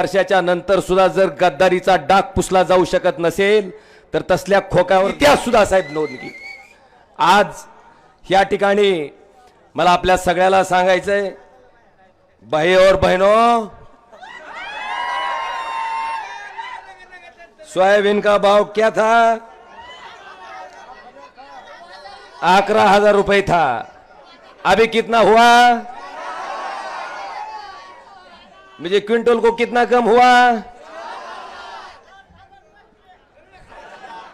वर्षाच्या नंतर सुद्धा जर गद्दारीचा डाग पुसला जाऊ शकत नसेल तर तसल्या खोक्यावर इतिहास सुद्धा साहेब नोंद आज या ठिकाणी मला आपल्या सगळ्याला सांगायचंय भाई और बहनों सोयाबीन का भाव क्या था? आकरा हजार रुपये था. अभी कितना हुआ? मुझे क्विंटल को कितना कम हुआ?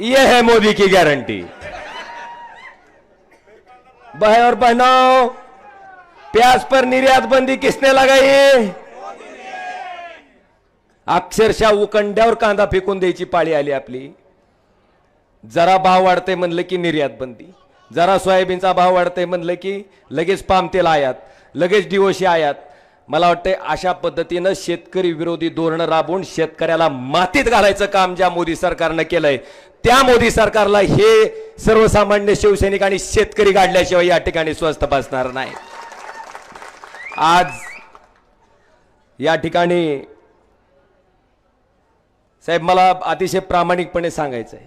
यह है मोदी की गारंटी। भाई और बहनों प्याज पर निर्यात बंदी किसने लगाई? अक्षरशः उकंड्यावर कांदा फेकून द्यायची पाळी आली आपली. जरा भाव वाढते म्हणलं की निर्यात बंदी. जरा सोयाबीनचा भाव वाढते म्हणलं की लगेच पाम तेल आयात. लगेच डिओशी आयात. मला वाटतंय अशा पद्धतीनं शेतकरी विरोधी धोरणं राबवून शेतकऱ्याला मातीत घालायचं काम ज्या मोदी सरकारनं केलंय त्या मोदी सरकारला हे सर्वसामान्य शिवसैनिक आणि शेतकरी गाडल्याशिवाय या ठिकाणी स्वस्त बसणार नाही. आज या ठिकाणी साहेब मला अतिशय प्रामाणिकपणे सांगायचं आहे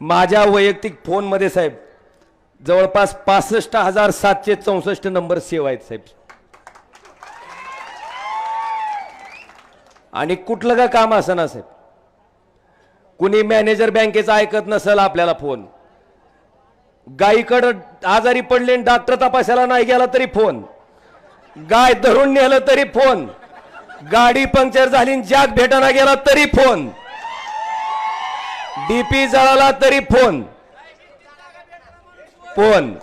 माझ्या वैयक्तिक फोनमध्ये साहेब जवळपास पासष्ट हजार सातशे चौसष्ट नंबर सेव आहेत साहेब. आणि कुठलं का काम असं ना साहेब? कुणी मॅनेजर बँकेचा ऐकत नसेल आपल्याला फोन. गायीकडं आजारी पडले आणि डॉक्टर तपासायला नाही गेला तरी फोन. गाय धरून नेलं तरी फोन. गाडी पंक्चर झाली आणि जॅक भेटायला गेला तरी फोन. डीपी जळाला तरी फोन. फोन.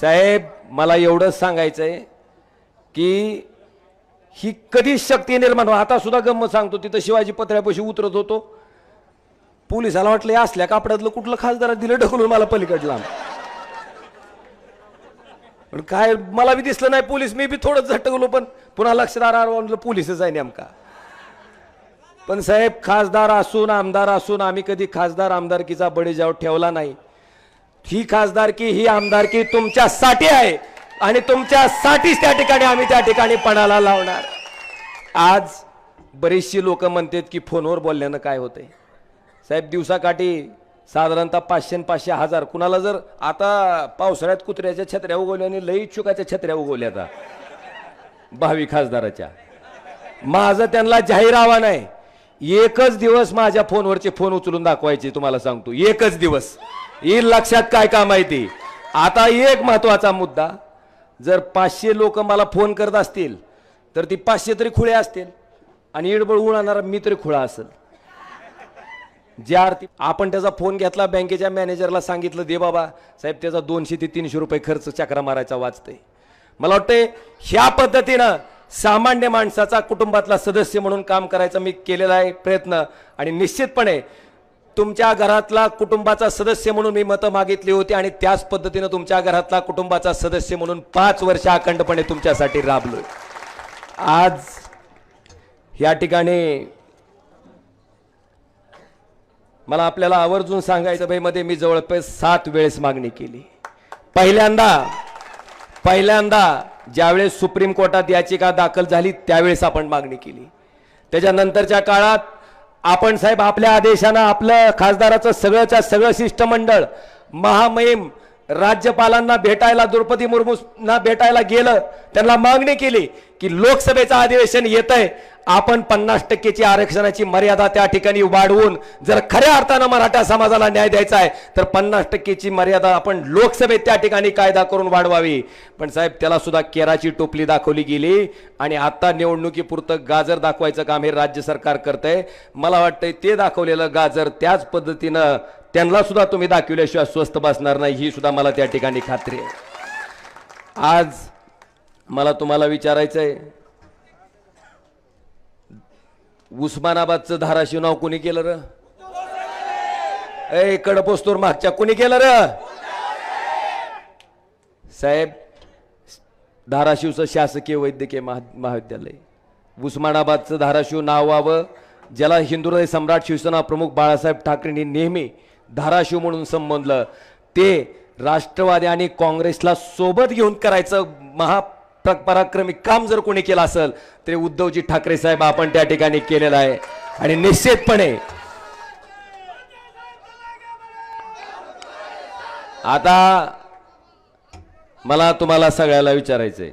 साहेब मला एवढंच सांगायचंय. की ही कधीच शक्ती निर्माण आता सुद्धा गंमत सांगतो तिथं शिवाजी पत्र्यापाशी उतरत होतो. पोलिसाला वाटलं असल्या कापडातलं कुठलं खासदारात दिलं ढकलून मला पलीकडला पण काय मला बी दिसलं नाही पोलीस मी बी थोडं झटकलो पण पुन्हा लक्षदार आलं पोलिसच आहे नेमका. पण साहेब खासदार असून आमदार असून आम्ही कधी खासदार आमदारकीचा बडेजाव ठेवला नाही. ही खासदारकी ही आमदारकी तुमच्यासाठी आहे. आणि तुमच्यासाठीच त्या ठिकाणी आम्ही त्या ठिकाणी पणाला लावणार. आज बरीचशी लोक म्हणतात की फोनवर बोलल्यानं काय होतंय? साहेब दिवसाकाठी साधारणतः पाचशे पाचशे हजार. कुणाला जर आता पावसाळ्यात कुत्र्याच्या छत्र्या उगवल्या आणि लई चुकाच्या छत्र्या उगवल्या आता भावी खासदाराच्या. माझं त्यांना जाहीर आव्हान आहे एकच दिवस माझ्या फोनवरचे फोन उचलून दाखवायचे तुम्हाला सांगतो. एकच दिवस. येईल लक्षात काय काम आहे ते? आता एक महत्त्वाचा मुद्दा जर पाचशे लोक मला फोन करत असतील तर ती पाचशे तरी खुळे असतील. आणि इडबळ उडणारा मी तरी खुळा असेल. ज्या अर्थी आपण त्याचा फोन घेतला बँकेच्या मॅनेजरला सांगितलं दे बाबा साहेब त्याचा दोनशे ते तीनशे रुपये खर्च चक्रा मारायचा वाचतंय. मला वाटतंय ह्या पद्धतीनं सामान्य माणसाचा कुटुंबातला सदस्य म्हणून काम करायचा मी केलेला आहे प्रयत्न. आणि निश्चितपणे तुमच्या घरातला कुटुंबाचा सदस्य म्हणून मी मतं मागितली होती आणि त्याच पद्धतीनं तुमच्या घरातला कुटुंबाचा सदस्य म्हणून पाच वर्ष अखंडपणे तुमच्यासाठी राबलोय. आज या ठिकाणी मला आपल्याला आवर्जून सांगायचं भाई मध्ये मी जवळपास सात वेळेस मागणी केली. पहिल्यांदा पहिल्यांदा ज्यावेळेस सुप्रीम कोर्टात याचिका दाखल झाली त्यावेळेस आपण मागणी केली. त्याच्यानंतरच्या काळात आपण साहेब आपल्या आदेशानं आपलं खासदाराचं सगळंच्या सगळं शिष्टमंडळ महामहिम राज्यपालांना भेटायला द्रौपदी मुर्मूंना भेटायला गेलं त्यांना मागणी केली की लोकसभेचं अधिवेशन येत आहे आपण पन्नास टक्केची आरक्षणाची मर्यादा त्या ठिकाणी वाढवून जर खऱ्या अर्थानं मराठा समाजाला न्याय द्यायचा आहे तर पन्नास टक्केची मर्यादा आपण लोकसभेत त्या ठिकाणी कायदा करून वाढवावी. पण साहेब त्याला सुद्धा केराची टोपली दाखवली गेली आणि आता निवडणुकीपुरतं गाजर दाखवायचं काम हे राज्य सरकार करतंय. मला वाटतंय ते दाखवलेलं गाजर त्याच पद्धतीनं त्यांना सुद्धा तुम्ही दाखवल्याशिवाय स्वस्त बसणार नाही ही सुद्धा मला त्या ठिकाणी खात्री आहे. आज मला तुम्हाला विचारायचं आहे उस्मानाबादचं धाराशिव नाव कोणी केलं र? ए कडपोस्तूर मागच्या कोणी केलं र? साहेब धाराशिवचं शासकीय वैद्यकीय महा महाविद्यालय. उस्मानाबादचं धाराशिव नाव व्हावं ज्याला हिंदुहृदय सम्राट शिवसेना प्रमुख बाळासाहेब ठाकरेंनी नेहमी धाराशिव म्हणून संबोधलं ते राष्ट्रवादी आणि काँग्रेसला सोबत घेऊन करायचं महा पराक्रमी काम जर कोणी केलं असेल तरी उद्धवजी ठाकरे साहेब आपण त्या ठिकाणी केलेलं आहे. आणि निश्चितपणे आता मला तुम्हाला सगळ्याला विचारायचंय.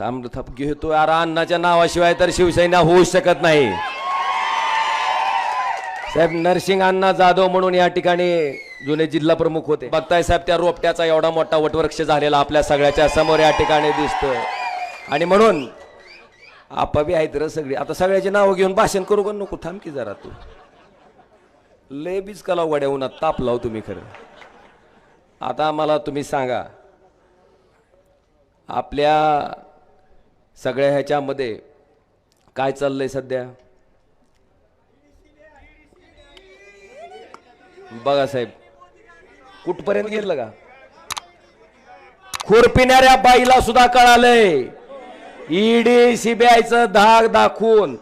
थांब थांब घेतो अरे अण्णाच्या नावाशिवाय तर शिवसेना होऊ शकत नाही. साहेब नरसिंग अण्णा जाधव म्हणून या ठिकाणी जुने जिल्हा प्रमुख होते. बघताय साहेब त्या रोपट्याचा एवढा मोठा वटवृक्ष झालेला आपल्या सगळ्याच्या समोर या ठिकाणी दिसतोय. आणि म्हणून आपाबी आहेत र सगळी. आता सगळ्याची नावं घेऊन भाषण करू का? नको थांब की जरा तू. लय बीज कला वड्या उन्हात ताप लाव हो तुम्ही खरं. आता मला तुम्ही सांगा आपल्या सगळ्या ह्याच्यामध्ये काय चाललंय सध्या? बघा साहेब कुठपर्यंत गेलं का? खुरपिणाऱ्या बाईला सुद्धा कळालंय. ईडी सीबीआयचं धाक दाखवून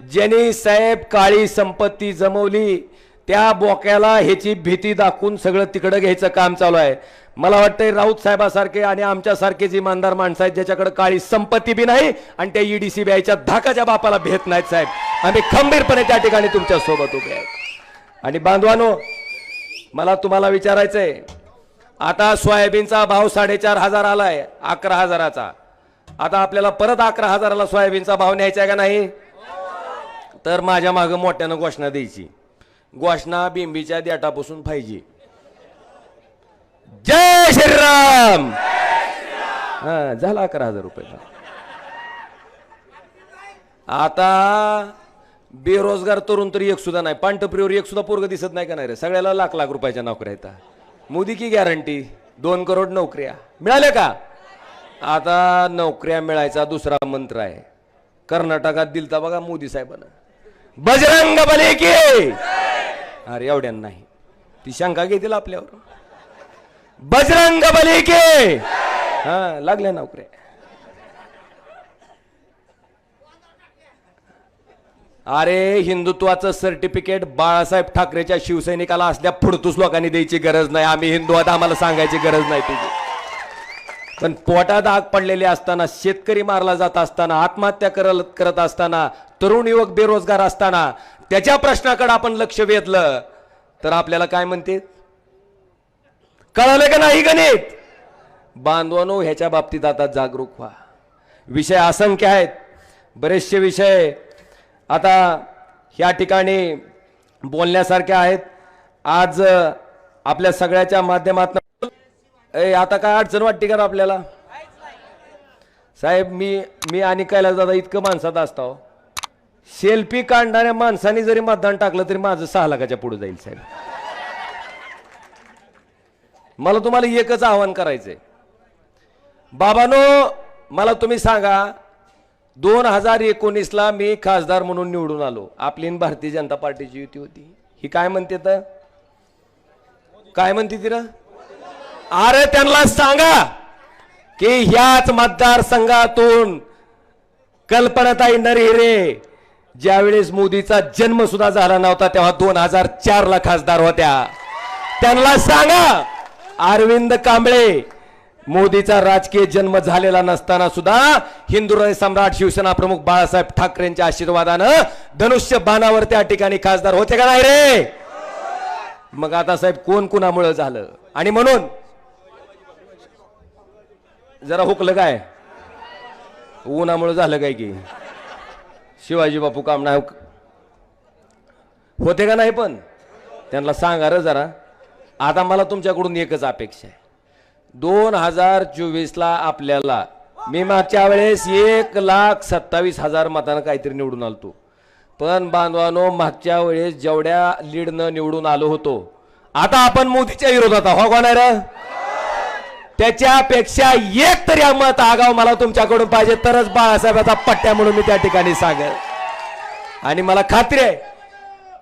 ज्यांनी साहेब काळी संपत्ती जमवली त्या बोक्याला ह्याची भीती दाखवून सगळं तिकडं घ्यायचं काम चालू आहे. मला वाटतंय राऊत साहेबासारखे आणि आमच्यासारखे जे इमानदार माणसं आहेत ज्याच्याकडे काळी संपत्ती बी नाही आणि त्या ईडी सीबीआयच्या धाकाच्या बापाला भेट नाहीत साहेब. आम्ही खंबीरपणे त्या ठिकाणी तुमच्यासोबत उभे आहेत. आणि बांधवानो मला तुम्हाला विचारायचंय. आता सोयाबीनचा भाव साडेचार हजार आलाय अकरा हजाराचा. आता आपल्याला परत अकरा हजाराला सोयाबीनचा भाव न्यायचा आहे का नाही? तर माझ्या मागं मोठ्यानं घोषणा द्यायची. घोषणा बिंबीच्या देटापासून पाहिजे. जय श्रीराम! हा झाला अकरा हजार रुपये आता बेरोजगार तरुण तरी एक सुद्धा नाही. पांटप्रीवर एक सुद्धा पोरग दिसत नाही का नाही रे? सगळ्याला लाख लाख रुपयाच्या नोकऱ्या येतात मोदी की गॅरंटी दोन करोड नोकऱ्या. मिळाल्या का? आता नोकऱ्या मिळायचा दुसरा मंत्र आहे. कर्नाटकात दिलता बघा मोदी साहेबांना. बजरंग बले की! अरे एवढ्या नाही. ती शंका घेतील आपल्यावर. बजरंग बले की! हा लागल्या नोकऱ्या. अरे हिंदुत्वाचं सर्टिफिकेट बाळासाहेब ठाकरेच्या शिवसैनिकाला असल्या पुढतूच लोकांनी द्यायची गरज नाही. आम्ही हिंदू आहोत आम्हाला सांगायची गरज नाही तुझी. पण पोटात आग पडलेली असताना शेतकरी मारला जात असताना आत्महत्या करत करत असताना तरुण युवक बेरोजगार असताना त्याच्या प्रश्नाकडे आपण लक्ष वेधलं तर आपल्याला काय म्हणते कळालं का नाही गणित? बांधवानो ह्याच्या बाबतीत आता जागरूक व्हा. विषय असंख्य आहेत. बरेचसे विषय आता ह्या ठिकाणी बोलण्यासारखे आहेत. आज आपल्या सगळ्याच्या माध्यमातून ए आता काय अडचण वाटते का आपल्याला? साहेब मी मी आणि कैलास दादा इतकं माणसात असतो. सेल्फी काढणाऱ्या माणसाने जरी मतदान टाकलं तरी माझं सहा लाखाच्या पुढे जाईल साहेब. मला तुम्हाला एकच आवाहन करायचंय. बाबानो मला तुम्ही सांगा दोन हजार एकोणीसला मी खासदार म्हणून निवडून आलो. आपली भारतीय जनता पार्टीची युती होती. ही काय म्हणते तर? काय म्हणते तिला? अरे त्यांना सांगा की ह्याच मतदारसंघातून कल्पनाताई नरहिरे ज्यावेळेस मोदीचा जन्म सुद्धा झाला नव्हता तेव्हा दोन हजार चार ला खासदार होत्या. त्यांना सांगा अरविंद कांबळे मोदीचा राजकीय जन्म झालेला नसताना सुद्धा हिंदू सम्राट शिवसेना प्रमुख बाळासाहेब ठाकरेंच्या आशीर्वादानं धनुष्य बाणावर त्या ठिकाणी खासदार होते का नाही रे? मग आता साहेब कोण कुणामुळं झालं? आणि म्हणून जरा हुकलं काय? उन्हामुळं झालं काय की? शिवाजी बापू काम नाही होते का नाही पण? त्यांना सांगा र जरा. आता मला तुमच्याकडून एकच अपेक्षा आहे. दोन हजार चोवीसला आपल्याला मी मागच्या वेळेस एक लाख सत्तावीस हजार मतानं काहीतरी निवडून आलतो. पण बांधवानो मागच्या वेळेस जेवढ्या लीडनं निवडून आलो होतो आता आपण मोदीच्या विरोधात आहोत हो का त्याच्यापेक्षा एक तरी मत आगाव मला तुमच्याकडून पाहिजे तरच बाळासाहेबाचा पट्ट्या म्हणून मी त्या ठिकाणी सांगेल. आणि मला खात्री आहे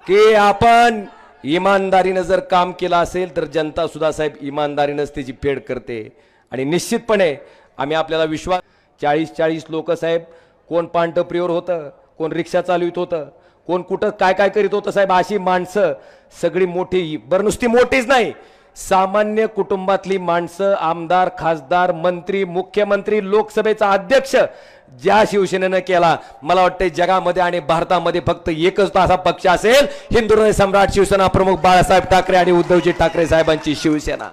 की आपण इमानदारीनं जर काम केलं असेल तर जनता सुद्धा साहेब इमानदारीनंच त्याची फेड करते. आणि निश्चितपणे आम्ही आपल्याला विश्वास चाळीस चाळीस लोक साहेब कोण पांटप्रियोर होतं कोण रिक्षा चालवित होतं कोण कुठं काय काय करीत होतं साहेब अशी माणसं सगळी मोठी बरं नुसती मोठीच नाही. सामान्य कुटुंबातली माणसं आमदार खासदार मंत्री मुख्यमंत्री लोकसभेचा अध्यक्ष ज्या शिवसेनेनं केला मला वाटतं जगामध्ये आणि भारतामध्ये फक्त एकच असा पक्ष असेल हिंदू सम्राट शिवसेना प्रमुख बाळासाहेब ठाकरे आणि उद्धवजी ठाकरे साहेबांची शिवसेना.